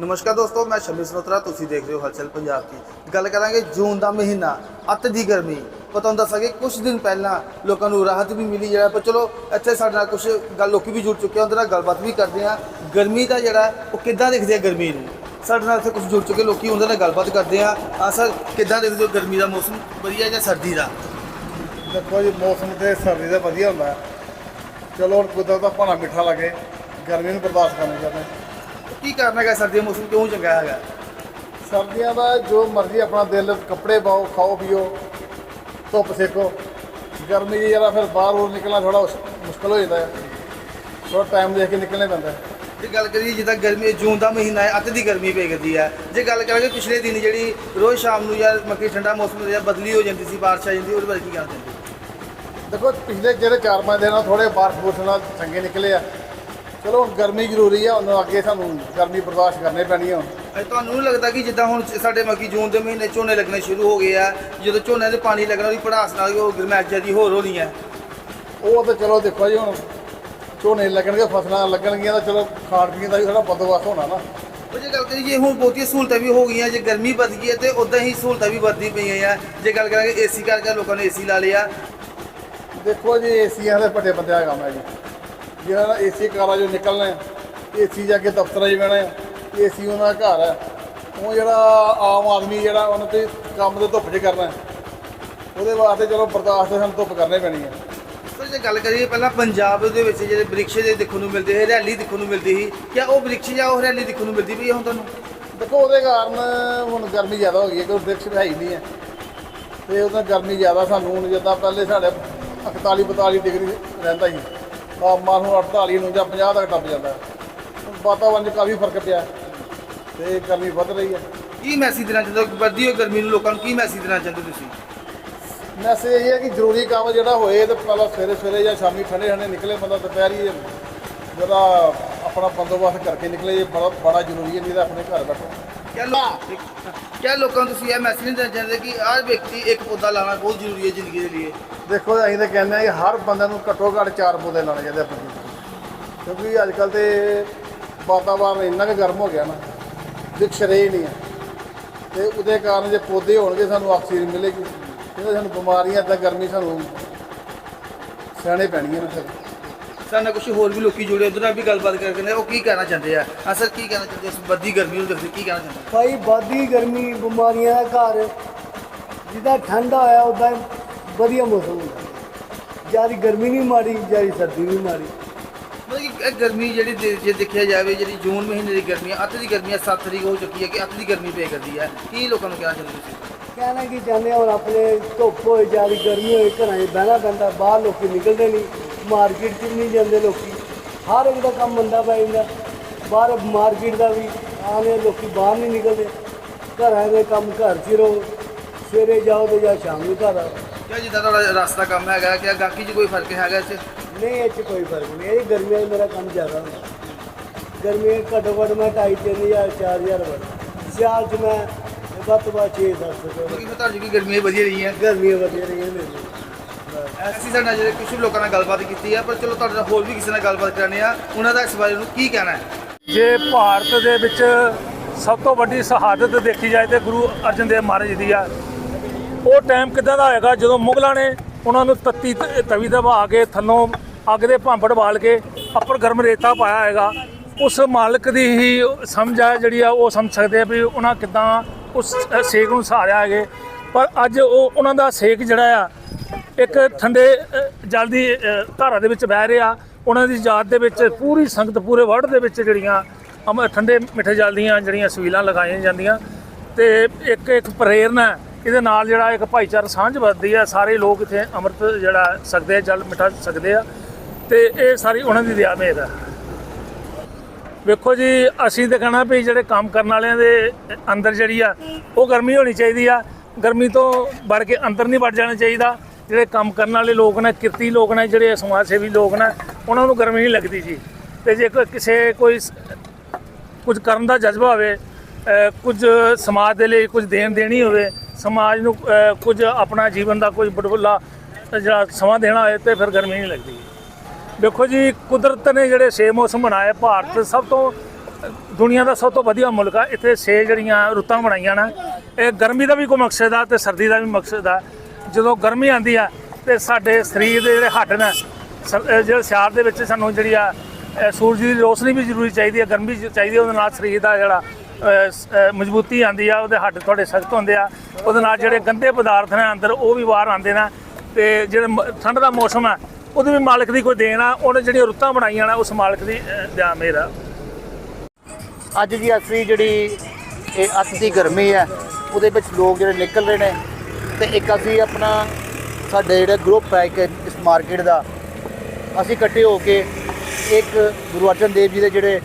ਨਮਸਕਾਰ ਦੋਸਤੋ, ਮੈਂ ਸ਼ਮੀ ਸਨੋਤਰਾ ਤੁਸੀਂ ਦੇਖ ਰਹੇ ਹੋ ਹਲਚਲ ਪੰਜਾਬ ਦੀ। ਗੱਲ ਕਰਾਂਗੇ ਜੂਨ ਦਾ ਮਹੀਨਾ, ਅੱਤ ਦੀ ਗਰਮੀ। ਪਤਾ ਤੁਹਾਨੂੰ ਦੱਸਾਂਗੇ ਕੁਝ ਦਿਨ ਪਹਿਲਾਂ ਲੋਕਾਂ ਨੂੰ ਰਾਹਤ ਵੀ ਮਿਲੀ ਜਿਹੜਾ, ਪਰ ਚਲੋ, ਇੱਥੇ ਸਾਡੇ ਨਾਲ ਕੁਝ ਗੱਲ ਲੋਕੀ ਵੀ ਜੁੜ ਚੁੱਕੇ ਆ, ਉਹਦੇ ਨਾਲ ਗੱਲਬਾਤ ਵੀ ਕਰਦੇ ਆ। ਗਰਮੀ ਦਾ ਜਿਹੜਾ, ਉਹ ਕਿੱਦਾਂ ਦੇਖਦੇ ਆ ਗਰਮੀ ਨੂੰ? ਸਾਡੇ ਨਾਲ ਇੱਥੇ ਕੁਝ ਜੁੜ ਚੁੱਕੇ ਲੋਕੀ ਉਹਦੇ ਨਾਲ ਗੱਲਬਾਤ ਕਰਦੇ ਆ। ਆ ਸਰ ਕਿੱਦਾਂ ਦੇਖਦੇ ਹੋ ਗਰਮੀ ਦਾ ਮੌਸਮ? ਵਧੀਆ ਜਾਂ ਸਰਦੀ ਦਾ? ਦੇਖੋ ਜੀ, ਮੌਸਮ ਤੇ ਸਰਦੀ ਦਾ ਵਧੀਆ ਹੁੰਦਾ। ਚਲੋ, ਹੁਣ ਕੁਦਰਤ ਦਾ ਭਾਣਾ ਮਿੱਠਾ ਲੱਗੇ ਗਰਮੀ ਨੂੰ ਬਰਦਾਸ਼ਤ ਕਰਨੀ ਚਾਹੁੰਦੇ ਕੀ ਕਾਰਨ ਹੈਗਾ ਸਰਦੀ ਦਾ ਮੌਸਮ ਕਿਉਂ ਚੰਗਾ ਹੈਗਾ ਸਰਦੀਆਂ ਦਾ ਜੋ ਮਰਜ਼ੀ ਆਪਣਾ ਦਿਲ ਕੱਪੜੇ ਪਾਓ ਖਾਓ ਪੀਓ ਧੁੱਪ ਸੇਕੋ ਗਰਮੀ ਦੀ ਜਰਾ ਫਿਰ ਬਾਹਰ ਹੋਰ ਨਿਕਲਣਾ ਥੋੜਾ ਮੁਸ਼ਕਲ ਹੋ ਜਾਂਦਾ ਹੈ ਥੋੜਾ ਟਾਈਮ ਦੇਖ ਕੇ ਨਿਕਲਣਾ ਪੈਂਦਾ ਹੈ। ਜੇ ਗੱਲ ਕਰੀਏ ਜਿੱਦਾਂ ਗਰਮੀ ਜੂਨ ਦਾ ਮਹੀਨਾ ਹੈ ਅੱਤ ਦੀ ਗਰਮੀ ਪੈ ਗਈ ਹੈ ਜੇ ਗੱਲ ਕਰਾਂਗੇ ਪਿਛਲੇ ਦਿਨ ਜਿਹੜੀ ਰੋਜ਼ ਸ਼ਾਮ ਨੂੰ ਜਾਂ ਮੱਕੀ ਠੰਡਾ ਮੌਸਮ ਜਾਂ ਬਦਲੀ ਹੋ ਜਾਂਦੀ ਸੀ ਬਾਰਿਸ਼ ਆ ਜਾਂਦੀ ਉਹਦੇ ਬਾਰੇ ਕੀ ਹੋ? ਦੇਖੋ ਪਿਛਲੇ ਜਿਹੜੇ 4-5 ਦਿਨ ਆ ਥੋੜੇ ਬਾਰਿਸ਼ ਬੁਰਸ਼ ਨਾਲ ਚੰਗੇ ਨਿਕਲੇ ਆ ਚਲੋ ਗਰਮੀ ਜ਼ਰੂਰੀ ਆ ਉਹਨਾਂ ਅੱਗੇ ਸਾਨੂੰ ਗਰਮੀ ਬਰਦਾਸ਼ਤ ਕਰਨੀ ਪੈਣੀ ਆ ਅਜੇ ਤੁਹਾਨੂੰ ਨਹੀਂ ਲੱਗਦਾ ਕਿ ਜਿੱਦਾਂ ਹੁਣ ਸਾਡੇ ਮੱਕੀ ਜੂਨ ਦੇ ਮਹੀਨੇ ਝੋਨੇ ਲੱਗਣੇ ਸ਼ੁਰੂ ਹੋ ਗਏ ਆ ਜਦੋਂ ਝੋਨੇ ਦੇ ਪਾਣੀ ਲੱਗਣਾ ਉਹਦੀ ਪੜਾਸ ਨਾਲ ਉਹ ਗਰਮੈਸ਼ ਜਿਹੀ ਹੋਰ ਹੋਣੀ ਹੈ ਉਹ ਤਾਂ ਚਲੋ ਦੇਖੋ ਜੀ ਹੁਣ ਝੋਨੇ ਲੱਗਣਗੇ ਫਸਲਾਂ ਲੱਗਣਗੀਆਂ ਤਾਂ ਚਲੋ ਖਾਣ ਪੀਣ ਦਾ ਵੀ ਥੋੜਾ ਬੰਦੋਬਸਤ ਹੋਣਾ ਨਾ। ਉਹ ਜੇ ਗੱਲ ਕਰੀਏ ਹੁਣ ਬਹੁਤੀਆਂ ਸਹੂਲਤਾਂ ਵੀ ਹੋ ਗਈਆਂ ਜੇ ਗਰਮੀ ਵੱਧ ਗਈ ਹੈ ਤੇ ਉਦਾਂ ਹੀ ਸਹੂਲਤਾਂ ਵੀ ਵੱਧਦੀ ਪਈਆਂ ਆ। ਜੇ ਗੱਲ ਕਰਾਂਗੇ ਏਸੀ ਕਰਕੇ ਲੋਕਾਂ ਨੇ ਏਸੀ ਲਾ ਲਿਆ। ਦੇਖੋ ਜੀ ਏਸੀਆਂ ਦੇ ਵੱਡੇ ਬੰਦਿਆਂ ਦਾ ਕੰਮ ਹੈ ਜੀ। ਜਿਹਨਾਂ ਦਾ ਏਸੀ ਕਾਰਾਂ ਜੋ ਨਿਕਲਣਾ ਹੈ ਏਸੀ ਜਾ ਕੇ ਦਫ਼ਤਰਾਂ 'ਚ ਬਹਿਣਾ ਹੈ ਏਸੀ ਉਹਨਾਂ ਦਾ ਘਰ ਹੈ। ਉਹ ਜਿਹੜਾ ਆਮ ਆਦਮੀ ਜਿਹੜਾ ਉਹਨਾਂ ਤੇ ਕੰਮ ਦੇ ਧੁੱਪ 'ਚ ਕਰਨਾ ਹੈ। ਉਹਦੇ ਵਾਸਤੇ ਚਲੋ ਬਰਦਾਸ਼ਤ ਸਾਨੂੰ ਧੁੱਪ ਕਰਨੀ ਪੈਣੀ ਹੈ। ਪਰ ਜੇ ਗੱਲ ਕਰੀਏ ਪਹਿਲਾਂ ਪੰਜਾਬ ਦੇ ਵਿੱਚ ਜਿਹੜੇ ਬ੍ਰਿਕਸ਼ ਦੇ ਦੇਖਣ ਨੂੰ ਮਿਲਦੇ ਸੀ ਹਰਿਆਲੀ ਦੇਖਣ ਨੂੰ ਮਿਲਦੀ ਸੀ ਕਿਆ ਉਹ ਬ੍ਰਿਕਸ਼ ਜਾਂ ਉਹ ਹਰਿਆਲੀ ਦੇਖਣ ਨੂੰ ਮਿਲਦੀ ਪਈ ਹੁਣ ਤੁਹਾਨੂੰ? ਦੇਖੋ ਉਹਦੇ ਕਾਰਨ ਹੁਣ ਗਰਮੀ ਜ਼ਿਆਦਾ ਹੋ ਗਈ ਹੈ ਕਿਉਂਕਿ ਵ੍ਰਿਕਸ਼ ਹੈ ਹੀ ਨਹੀਂ ਹੈ। ਤੇ ਉਹਦਾ ਗਰਮੀ ਜ਼ਿਆਦਾ ਸਾਨੂੰ ਹੁਣ ਜਿੱਦਾਂ ਪਹਿਲੇ ਸਾਡੇ 41 42 ਡਿਗਰੀ ਰਹਿੰਦਾ ਸੀ। ਤਾਪਮਾਨ ਹੁਣ 48 ਨੂੰ ਜਾਂ 50 ਤੱਕ ਟੱਪ ਜਾਂਦਾ। ਹੈ। ਹੁਣ ਵਾਤਾਵਰਣ 'ਚ ਕਾਫੀ ਫ਼ਰਕ ਪਿਆ। ਹੈ ਤੇ ਗਰਮੀ ਵੱਧ ਰਹੀ ਹੈ। ਕੀ ਮੈਸੇਜ ਦੇਣਾ ਚਾਹੁੰਦੇ ਹੋ? ਵੱਧਦੀ ਹੋਈ ਗਰਮੀ ਨੂੰ ਲੋਕਾਂ ਨੂੰ ਕੀ ਮੈਸੇਜ ਦੇਣਾ ਚਾਹੁੰਦੇ ਹੋ ਤੁਸੀਂ? ਮੈਸੇਜ ਇਹ ਹੈ ਕਿ ਜ਼ਰੂਰੀ ਕੰਮ ਜਿਹੜਾ ਹੋਏ ਤੇ ਪਹਿਲਾਂ ਸਵੇਰੇ ਸਵੇਰੇ ਜਾਂ ਸ਼ਾਮੀ ਠੰਡੇ ਠੰਡੇ ਨਿਕਲੇ ਬੰਦਾ ਦੁਪਹਿਰੀ ਜਿਹੜਾ ਆਪਣਾ ਬੰਦੋਬਸਤ ਕਰਕੇ ਨਿਕਲੇ ਇਹ ਬੜਾ ਬੜਾ ਜ਼ਰੂਰੀ ਹੈ ਨਹੀਂ ਤਾਂ ਆਪਣੇ ਘਰ ਬੈਠੋ। ਕਿਆ ਲੋਕ ਕਿਆ ਲੋਕਾਂ ਨੂੰ ਤੁਸੀਂ ਇਹ ਮੈਸੇਜ ਦੇਣਾ ਚਾਹੁੰਦੇ ਕਿ ਹਰ ਵਿਅਕਤੀ ਇੱਕ ਪੌਦਾ ਲਾਣਾ ਬਹੁਤ ਜ਼ਰੂਰੀ ਹੈ ਜ਼ਿੰਦਗੀ ਦੇ ਲਈ? ਦੇਖੋ ਅਸੀਂ ਤਾਂ ਕਹਿੰਦੇ ਆ ਕਿ ਹਰ ਬੰਦੇ ਨੂੰ ਘੱਟੋ ਘੱਟ ਚਾਰ ਪੌਦੇ ਲਾਉਣੇ ਚਾਹੀਦੇ ਆਪਣੀ 'ਚ। ਕਿਉਂਕਿ ਅੱਜ ਕੱਲ ਤੇ ਵਾਤਾਵਰਨ ਇੰਨਾ ਕੁ ਗਰਮ ਹੋ ਗਿਆ ਨਾ ਰਹੇ ਹੀ ਨਹੀਂ ਹੈ ਤੇ ਉਹਦੇ ਕਾਰਨ ਜੇ ਪੌਦੇ ਹੋਣਗੇ ਸਾਨੂੰ ਆਕਸੀਜਨ ਮਿਲੇਗੀ। ਤਾਂ ਸਾਨੂੰ ਬਿਮਾਰੀਆਂ ਤਾਂ ਗਰਮੀ ਸਾਨੂੰ ਸਹਿਣੇ ਪੈਣੀਆਂ ਨੇ ਫਿਰ। ਸਾਡੇ ਨਾਲ ਕੁਝ ਹੋਰ ਵੀ ਲੋਕੀ ਜੁੜੇ ਉਧਰ ਨਾਲ ਵੀ ਗੱਲਬਾਤ ਕਰਕੇ ਨੇ ਉਹ ਕੀ ਕਹਿਣਾ ਚਾਹੁੰਦੇ ਆ? ਹਾਂ ਸਰ ਕੀ ਕਹਿਣਾ ਚਾਹੁੰਦੇ ਇਸ ਵੱਧਦੀ ਗਰਮੀ ਨੂੰ ਦੇਖਦੇ ਕੀ ਕਹਿਣਾ ਚਾਹੁੰਦੇ ਭਾਈ ਬਾਦੀ ਗਰਮੀ ਬਿਮਾਰੀਆਂ ਦਾ ਘਰ ਜਿੱਦਾਂ ਠੰਡਾ ਹੋਇਆ ਉਦਾਂ ਵਧੀਆ ਮੌਸਮ ਹੁੰਦਾ। ਜ਼ਿਆਦਾ ਗਰਮੀ ਨਹੀਂ ਮਾੜੀ ਜ਼ਿਆਦਾ ਸਰਦੀ ਨਹੀਂ ਮਾੜੀ। ਮਤਲਬ ਕਿ ਇਹ ਗਰਮੀ ਜਿਹੜੀ ਦੇ- ਜੇ ਦੇਖਿਆ ਜਾਵੇ ਜਿਹੜੀ ਜੂਨ ਮਹੀਨੇ ਦੀ ਗਰਮੀ ਆ ਅੱਤ ਦੀ ਗਰਮੀ ਆ 7 ਤਰੀਕ ਹੋ ਚੁੱਕੀ ਹੈ ਕਿ ਅੱਤ ਦੀ ਗਰਮੀ ਪੈ ਕਰਦੀ ਹੈ। ਕੀ ਲੋਕਾਂ ਨੂੰ ਕਹਿਣਾ ਚਾਹੁੰਦੇ ਤੁਸੀਂ? ਕਹਿਣਾ ਕੀ ਚਾਹੁੰਦੇ ਹਾਂ ਹੁਣ ਆਪਣੇ ਧੁੱਪ ਹੋਏ ਜ਼ਿਆਦਾ ਗਰਮੀ ਹੋਏ ਘਰਾਂ 'ਚ ਬਹਿਣਾ ਪੈਂਦਾ ਬਾਹਰ ਲੋਕੀ ਨਿਕਲਦੇ ਨਹੀਂ ਮਾਰਕੀਟ 'ਚ ਵੀ ਨਹੀਂ ਜਾਂਦੇ ਲੋਕੀ। ਹਰ ਇੱਕ ਦਾ ਕੰਮ ਮੰਦਾ ਪੈ ਜਾਂਦਾ। ਬਾਹਰ ਮਾਰਕੀਟ ਦਾ ਵੀ ਆਨੇ ਲੋਕੀ ਬਾਹਰ ਨਹੀਂ ਨਿਕਲਦੇ। ਘਰਾਂ ਦੇ ਕੰਮ ਘਰ 'ਚ ਹੀ ਰਹੋ। ਸਵੇਰੇ ਜਾਓ ਤੇ ਜਾਂ ਸ਼ਾਮ ਨੂੰ ਘਰ ਆਓ। ਕਿਆ ਜਿੱਦਾਂ ਤੁਹਾਡਾ ਰਸਤਾ ਕੰਮ ਹੈਗਾ ਕਿ ਗਾਕੀ 'ਚ ਕੋਈ ਫ਼ਰਕ ਹੈਗਾ ਇਸ 'ਚ ਨਹੀਂ ਇਹ 'ਚ ਕੋਈ ਫ਼ਰਕ ਨਹੀਂ। ਇਹ ਗਰਮੀਆਂ 'ਚ ਮੇਰਾ ਕੰਮ ਜ਼ਿਆਦਾ ਹੁੰਦਾ। ਗਰਮੀਆਂ 'ਚ ਘੱਟੋ ਘੱਟ ਮੈਂ 2.5 3000 4000 ਵੜ ਸਿਆਲ 'ਚ ਮੈਂ ਵੱਧ ਤੋਂ ਵੱਧ 6 700 ਕਿਉਂਕਿ ਫਿਰ ਤੁਹਾਡੀ ਵੀ ਗਰਮੀਆਂ ਵਧੀਆ ਰਹੀਆਂ? ਗਰਮੀਆਂ ਵਧੀਆ ਰਹੀਆਂ ਮੇਰੀਆਂ ਅਸੀਂ ਸਾਡੇ ਨਾਲ ਜਿਹੜੇ ਕੁਝ ਲੋਕਾਂ ਨਾਲ ਗੱਲਬਾਤ ਕੀਤੀ ਹੈ ਪਰ ਚਲੋ ਤੁਹਾਡੇ ਨਾਲ ਹੋਰ ਵੀ ਕਿਸੇ ਨਾਲ ਗੱਲਬਾਤ ਕਰਨੀ ਆ ਉਹਨਾਂ ਦਾ ਇਸ ਬਾਰੇ ਨੂੰ ਕੀ ਕਹਿਣਾ ਹੈ? ਜੇ ਭਾਰਤ ਦੇ ਵਿੱਚ ਸਭ ਤੋਂ ਵੱਡੀ ਸ਼ਹਾਦਤ ਦੇਖੀ ਜਾਏ ਤੇ ਗੁਰੂ ਅਰਜਨ ਦੇਵ ਮਹਾਰਾਜ ਦੀ ਆ ਉਹ ਟਾਈਮ ਕਿੱਦਾਂ ਦਾ ਹੋਏਗਾ? ਜਦੋਂ ਮੁਗਲਾਂ ਨੇ ਉਹਨਾਂ ਨੂੰ ਤੱਤੀ ਤ- ਤਵੀ ਦਬਾ ਕੇ, ਥੱਲੋਂ ਅੱਗ ਦੇ ਭਾਂਬੜ ਬਾਲ ਕੇ ਅੱਪਰ ਗਰਮ ਰੇਤਾ ਪਾਇਆ ਹੋਏਗਾ, ਉਸ ਮਾਲਕ ਦੀ ਹੀ ਸਮਝ ਆ ਜਿਹੜੀ ਆ, ਉਹ ਸਮਝ ਸਕਦੇ ਆ ਵੀ ਉਹਨਾਂ ਕਿੱਦਾਂ ਉਸ ਸੇਕ ਨੂੰ ਸਹਾਰਿਆ ਹੈਗੇ। ਪਰ ਅੱਜ ਉਹ, ਉਹਨਾਂ ਦਾ ਸੇਕ ਜਿਹੜਾ ਆ, ਇੱਕ ਠੰਡੇ ਜਲ ਦੀ ਧਾਰਾ ਦੇ ਵਿੱਚ ਬਹਿ ਰਿਹਾ। ਉਹਨਾਂ ਦੀ ਯਾਦ ਦੇ ਵਿੱਚ ਪੂਰੀ ਸੰਗਤ, ਪੂਰੇ ਵਰਲਡ ਦੇ ਵਿੱਚ ਜਿਹੜੀਆਂ ਅਮ, ਠੰਡੇ ਮਿੱਠੇ ਜਲ ਦੀਆਂ ਜਿਹੜੀਆਂ ਸਵੀਲਾਂ ਲਗਾਈਆਂ ਜਾਂਦੀਆਂ। ਤੇ ਇੱਕ ਇੱਕ ਪ੍ਰੇਰਨਾ ਇਹਦੇ ਨਾਲ ਜਿਹੜਾ ਇੱਕ ਭਾਈਚਾਰਾ ਸਾਂਝ ਵੱਧਦੀ ਹੈ ਸਾਰੇ ਲੋਕ ਇੱਥੇ ਅੰਮ੍ਰਿਤ ਜਿਹੜਾ ਸਕਦੇ ਆ, ਜਲ ਮਿਠਾ ਸਕਦੇ ਆ, ਤੇ ਇਹ ਸਾਰੀ ਉਹਨਾਂ ਦੀ ਦਿਆ ਮਿਹਰ ਹੈ ਵੇਖੋ ਜੀ, ਅਸੀਂ ਤਾਂ ਕਹਿਣਾ ਵੀ ਜਿਹੜੇ ਕੰਮ ਕਰਨ ਵਾਲਿਆਂ ਦੇ ਅੰਦਰ ਜਿਹੜੀ ਆ, ਉਹ ਗਰਮੀ ਹੋਣੀ ਚਾਹੀਦੀ ਆ। ਗਰਮੀ ਤੋਂ ਵੜ ਕੇ ਅੰਦਰ ਨਹੀਂ ਵੜ ਜਾਣਾ ਚਾਹੀਦਾ। ਜਿਹੜੇ ਕੰਮ ਕਰਨ ਵਾਲੇ ਲੋਕ ਨੇ, ਕਿਰਤੀ ਲੋਕ ਨੇ, ਜਿਹੜੇ ਸਮਾਜ ਸੇਵੀ ਲੋਕ ਨੇ, ਉਹਨਾਂ ਨੂੰ ਗਰਮੀ ਨਹੀਂ ਲੱਗਦੀ ਜੀ। ਤੇ ਜੇ ਕੋਈ ਕਿਸੇ, ਕੋਈ ਕੁਝ ਕਰਨ ਦਾ ਜਜ਼ਬਾ ਹੋਵੇ ਕੁਝ ਸਮਾਜ ਦੇ ਲਈ ਕੁਝ ਦੇਣ ਦੇਣੀ ਹੋਵੇ ਸਮਾਜ ਨੂੰ ਕੁਝ ਆਪਣਾ ਜੀਵਨ ਦਾ ਕੁਝ ਬਟਵਲਾ ਜਿਹੜਾ ਸਮਾਂ ਦੇਣਾ ਹੋਏ ਤੇ ਫਿਰ ਗਰਮੀ ਨਹੀਂ ਲੱਗਦੀ। ਦੇਖੋ ਜੀ, ਕੁਦਰਤ ਨੇ ਜਿਹੜੇ ਛੇ ਮੌਸਮ ਬਣਾਏ, ਭਾਰਤ ਸਭ ਤੋਂ, ਦੁਨੀਆ ਦਾ ਸਭ ਤੋਂ ਵਧੀਆ ਮੁਲਕ ਆ। ਇੱਥੇ ਛੇ ਜਿਹੜੀਆਂ ਰੁੱਤਾਂ ਬਣਾਈਆਂ ਨਾ, ਇਹ ਗਰਮੀ ਦਾ ਵੀ ਕੋਈ ਮਕਸਦ ਆ ਤੇ ਸਰਦੀ ਦਾ ਵੀ ਮਕਸਦ ਆ। ਜਦੋਂ ਗਰਮੀ ਆਂਦੀ ਆ ਤੇ ਸਾਡੇ ਸਰੀਰ ਦੇ ਜਿਹੜੇ ਹੱਡ ਨੇ ਜਿਹੜੇ ਸਿਆਰ ਦੇ ਵਿੱਚ ਸਾਨੂੰ ਜਿਹੜੀ ਆ ਸੂਰਜ ਦੀ ਰੋਸ਼ਨੀ ਵੀ ਜ਼ਰੂਰੀ ਚਾਹੀਦੀ ਹੈ ਗਰਮੀ ਚਾਹੀਦੀ ਹੈ ਉਹਦੇ ਨਾਲ ਸਰੀਰ ਦਾ ਜਿਹੜਾ ਮਜ਼ਬੂਤੀ ਆਂਦੀ ਆ ਉਹਦੇ ਹੱਡ ਤੁਹਾਡੇ ਸਖਤ ਹੁੰਦੇ ਆ। ਉਹਦੇ ਨਾਲ ਜਿਹੜੇ ਗੰਦੇ ਪਦਾਰਥ ਨੇ ਅੰਦਰ ਉਹ ਵੀ ਬਾਹਰ ਆਉਂਦੇ ਨੇ। ਤੇ ਜਿਹੜੇ ਠੰਡ ਦਾ ਮੌਸਮ ਆ ਉਹਦੇ ਵੀ ਮਾਲਕ ਦੀ ਕੋਈ ਦੇਣ ਆ। ਉਹਨੇ ਜਿਹੜੀਆਂ ਰੁੱਤਾਂ ਬਣਾਈਆਂ ਨੇ ਉਸ ਮਾਲਕ ਦੀ ਅਹ, ਮੇਰਾ। ਅੱਜ ਦੀ ਅਸੀਂ ਜਿਹੜੀ ਇਹ ਅੱਤ ਦੀ ਗਰਮੀ ਹੈ ਉਹਦੇ ਵਿੱਚ ਲੋਕ ਜਿਹੜੇ ਨਿਕਲ ਰਹੇ ਨੇ ਤੇ ਇੱਕ ਅਸੀਂ ਆਪਣਾ ਸਾਡੇ ਜਿਹੜਾ ਗਰੁੱਪ ਹੈ ਇੱਕ ਇਸ ਮਾਰਕੀਟ ਦਾ ਅਸੀਂ ਇਕੱਠੇ ਹੋ ਕੇ ਇੱਕ ਗੁਰੂ ਅਰਜਨ ਦੇਵ ਜੀ ਦੇ ਜਿਹੜੇ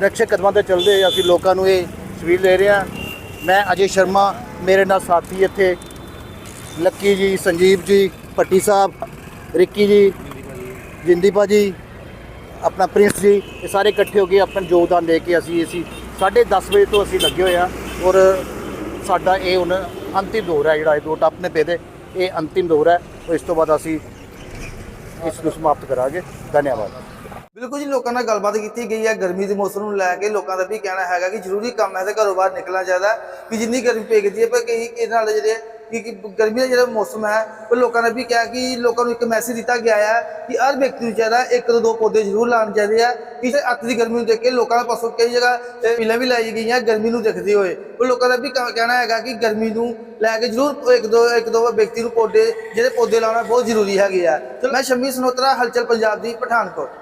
ਨਕਸ਼ੇ ਕਦਮਾਂ ਤੇ ਚੱਲਦੇ ਅਸੀਂ ਲੋਕਾਂ ਨੂੰ ਇਹ ਸਵੀਲ ਦੇ ਰਹੇ ਹਾਂ। ਮੈਂ ਅਜੇ ਸ਼ਰਮਾ, ਮੇਰੇ ਨਾਲ ਸਾਥੀ ਇੱਥੇ, ਲੱਕੀ ਜੀ, ਸੰਜੀਵ ਜੀ, ਭੱਟੀ ਸਾਹਿਬ, ਰਿੱਕੀ ਜੀ ਜਿੰਦੀ ਭਾਜੀ ਆਪਣਾ ਪ੍ਰਿੰਸ ਜੀ, ਇਹ ਸਾਰੇ ਇਕੱਠੇ ਹੋ ਕੇ ਆਪਣਾ ਯੋਗਦਾਨ ਦੇ ਕੇ ਅਸੀਂ ਅਸੀਂ 10:30 ਵਜੇ ਤੋਂ ਅਸੀਂ ਲੱਗੇ ਹੋਏ ਆ ਔਰ ਸਾਡਾ ਇਹ ਹੁਣ ਅੰਤਿਮ ਦੌਰ ਹੈ ਜਿਹੜਾ ਇਹ ਦੋ ਟੱਪ ਨੇ ਪੇਦੇ, ਇਹ ਅੰਤਿਮ ਦੌਰ ਹੈ। ਇਸ ਤੋਂ ਬਾਅਦ ਅਸੀਂ ਇਸ ਨੂੰ ਸਮਾਪਤ ਕਰਾਂਗੇ। ਧੰਨਵਾਦ। ਬਿਲਕੁਲ ਜੀ, ਲੋਕਾਂ ਨਾਲ ਗੱਲਬਾਤ ਕੀਤੀ ਗਈ ਹੈ, ਗਰਮੀ ਦੇ ਮੌਸਮ ਨੂੰ ਲੈ ਕੇ ਲੋਕਾਂ ਦਾ ਵੀ ਕਹਿਣਾ ਹੈਗਾ ਕਿ ਜ਼ਰੂਰੀ ਕੰਮ ਹੈ ਤੇ ਘਰੋਂ ਬਾਹਰ ਨਿਕਲਣਾ ਚਾਹੀਦਾ ਕਿ ਜਿੰਨੀ ਗਰਮੀ ਪੇਗਦੀ ਹੈ ਪਰ ਕਈ ਇਹਦੇ ਨਾਲ ਜਿਹੜੇ ਕਿ ਗਰਮੀ ਦਾ ਜਿਹੜਾ ਮੌਸਮ ਹੈ, ਉਹ ਲੋਕਾਂ ਨੇ ਵੀ ਕਿਹਾ ਕਿ ਲੋਕਾਂ ਨੂੰ ਇੱਕ ਮੈਸੇਜ ਦਿੱਤਾ ਗਿਆ ਹੈ ਕਿ ਹਰ ਵਿਅਕਤੀ ਨੂੰ ਚਾਹੀਦਾ ਇੱਕ ਤੋਂ ਦੋ ਪੌਦੇ ਜ਼ਰੂਰ ਲਾਉਣੇ ਚਾਹੀਦੇ ਆ ਇਸ ਅੱਤ ਦੀ ਗਰਮੀ ਨੂੰ ਦੇਖ ਕੇ ਲੋਕਾਂ ਦੇ ਪਾਸੋਂ ਕਈ ਜਗ੍ਹਾ ਇਹ ਪੀਲਾਂ ਵੀ ਲਾਈ ਗਈਆਂ ਗਰਮੀ ਨੂੰ ਦੇਖਦੇ ਹੋਏ। ਉਹ ਲੋਕਾਂ ਦਾ ਵੀ ਕ- ਕਹਿਣਾ ਹੈਗਾ ਕਿ ਗਰਮੀ ਨੂੰ ਲੈ ਕੇ ਜ਼ਰੂਰ ਇੱਕ ਦੋ ਇੱਕ ਦੋ ਵਿਅਕਤੀ ਨੂੰ ਪੌਦੇ, ਜਿਹੜੇ ਪੌਦੇ ਲਾਉਣਾ ਬਹੁਤ ਜ਼ਰੂਰੀ ਹੈਗੇ ਆ। ਚਲੋ ਮੈਂ ਸ਼ਮੀ ਸਨੋਤਰਾ, ਹਲਚਲ ਪੰਜਾਬ ਦੀ ਪਠਾਨਕੋਟ।